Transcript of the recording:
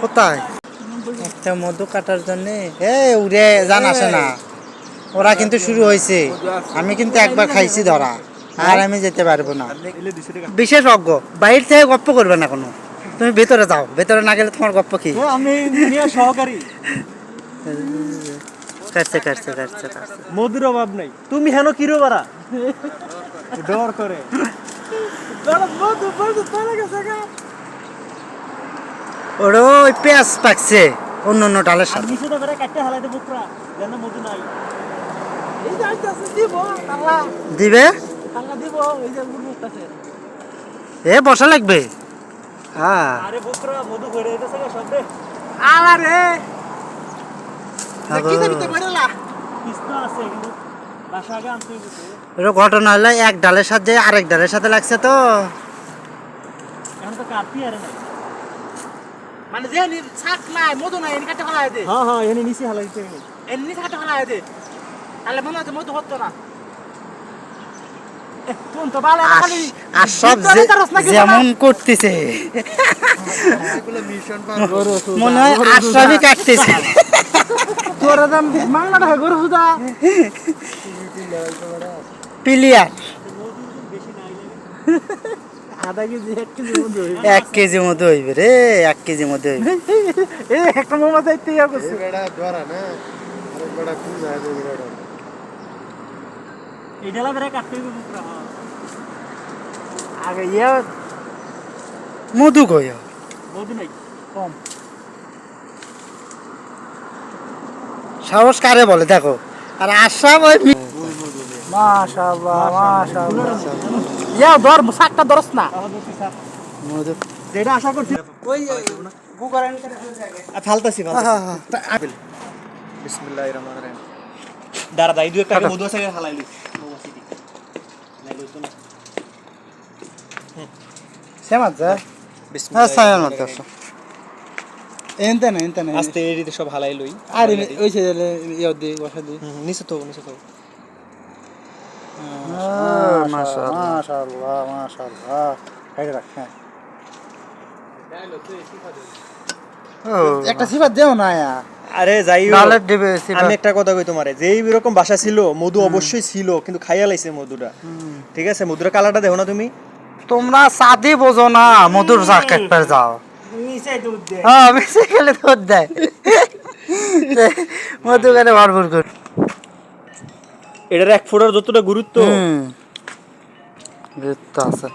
কোথায়? একটা মধু কাটার জন্য। এ উড়ে জান আসে না। ওরা কিন্তু শুরু হয়েছে। আমি কিন্তু একবার খাইছি ধরা। আর আমি যেতে পারব না। বিশেষজ্ঞ বাইরে থেকে গপ্প করবে না কোনো। তুমি ভেতরে যাও। ভেতরে না গেলে তোমার গপ্প কি? আমি সহকারী। কাটছে কাটছে কাটছে কাটছে। মধুর অভাব নাই। তুমি হেন কিরো বারা ডর করে। ওর ওই পেঁয়াজ পাকছে অন্য অন্য ডালের সাথে। নিচে তো বেটা কাটতে হালাইতে বুকরা যেন মধু নাই। এই যে আইতাছে দিব তাল্লা। দিবে? তাল্লা দিব এই যে উঠতেছে এ বসা লাগবে। হ্যাঁ। আরে বুকরা মধু দিতেছে গা সব রে। আরে কি দিতে বড়লা কিস্তা আছে কিন্তু। ঘটনা হলো এক ডালের সাথে আরেক ডালের সাথে লাগছে তো। মানে যে নি নাই মধু নাই এনে কাটে ফেলা দে। হ্যাঁ হ্যাঁ এনে নিচে হালাইতে এনে নিচে কাটে ফেলা দে। তাহলে মনে হচ্ছে মধু হতো না। যেমন করতেছে। মনে হয় আশরাফি কাটতেছে। তোর দাম মাংলাটা গরু সুদা। পিলিয়ার আধা এক কেজি। মতো হইবে রে এক কেজি মতো হইবে। একটা ইয়া করছে। হ্যাঁ। আগে ইয়া মধু কই মধু নাই কম। সাহস কারে বলে? দেখো আর ওই মি- মাশাআল্লাহ মাশাআল্লাহ। ইয়া শাকটা না। যেটা আশা করছি ওই গুগরান ফালতাছি বিসমিল্লাহির রহমানির রহিম। দাঁড়া দাঁড়া এই দু একটা আগে মধু আছে আগে হালাইলি সেমাত যা হ্যাঁ। এনতে না এনতে না আস্তে এরিতে সব হালাই লই। আর ওই যে ইয়া দি বসা দি নিচে তো নিচে তো মাশাআল্লাহ মাশাআল্লাহ। হাইরে রাখ হ্যাঁ। একটা সিফাত দেও না আরে যাই আমি একটা কথা কই তোমারে যে এইরকম বাসা ছিল মধু অবশ্যই ছিল কিন্তু খাইয়া লাইছে মধুটা। ঠিক আছে মধুর কালারটা দেখো না তুমি? তোমরা সাদি বোঝো না মধুর চা কাটতে যাও। নিচে দুধ দে হ্যাঁ বেশি খেলে তোর দেয়। মধু খেলে ভরপুর করে। এটার এক ফোটার যতটা গুরুত্ব। আছে।